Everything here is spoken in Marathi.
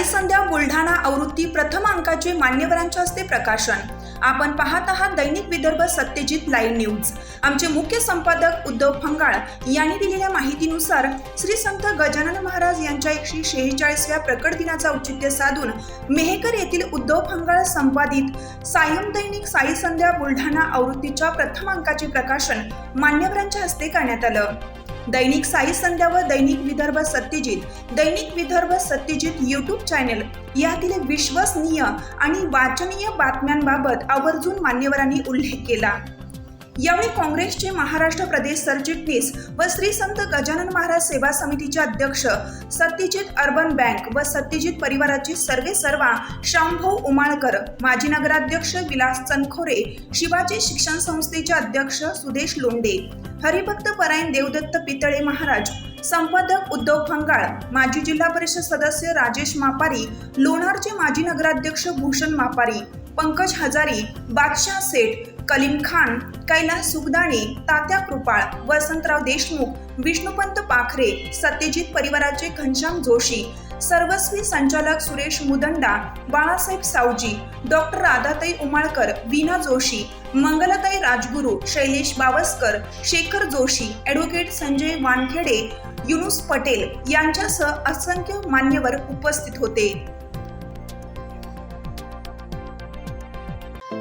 साई संध्या बुलढाणा आवृत्ती प्रथम अंकाचे मान्यवरांच्या हस्ते प्रकाशन. आपण पाहत आहात दैनिक विदर्भ सत्यजित लाईव्ह न्यूज. आमचे मुख्य संपादक उद्धव फंगाळ यांनी दिलेल्या माहितीनुसार श्री संत गजानन महाराज यांच्या एकशे शेहेचाळीसव्या प्रकट दिनाचा औचित्य साधून मेहकर येथील उद्धव फंगाळ संपादित सायम दैनिक साई संध्या बुलढाणा आवृत्तीच्या प्रथम अंकाचे प्रकाशन मान्यवरांच्या हस्ते करण्यात आलं. दैनिक साई संध्या व दैनिक विदर्भ सत्यजित दैनिक विदर्भ सत्यजित यूट्यूब चॅनल यातील विश्वसनीय आणि वाचनीय बातम्यांबाबत आवर्जून मान्यवरांनी उल्लेख केला. यावेळी काँग्रेसचे महाराष्ट्र प्रदेश सरचिटणीस व श्री संत गजानन महाराज सेवा समितीचे अध्यक्ष सत्यजित अर्बन बँक व सत्यजित परिवाराचे सर्वे सर्वा शांभव उमाळकर माजी नगराध्यक्ष विलास चनखोरे शिवाजी शिक्षण संस्थेचे अध्यक्ष सुदेश लोंडे हरिभक्त परायण देवदत्त पितळे महाराज संपादक उद्धव फंगाळ माजी जिल्हा परिषद सदस्य राजेश मापारी लोणारचे माजी नगराध्यक्ष भूषण मापारी पंकज हजारी बादशाह सेठ कलीम खान कैलास सुखदाणे तात्या कृपाळ वसंतराव देशमुख विष्णुपंत पाखरे सत्यजित परिवाराचे घनश्याम जोशी सर्वस्वी संचालक सुरेश मुदंडा बाळासाहेब सावजी डॉक्टर राधाताई उमाळकर वीना जोशी मंगलताई राजगुरू शैलेश बावस्कर शेखर जोशी ॲडव्होकेट संजय वानखेडे युनुस पटेल यांच्यासह असंख्य मान्यवर उपस्थित होते.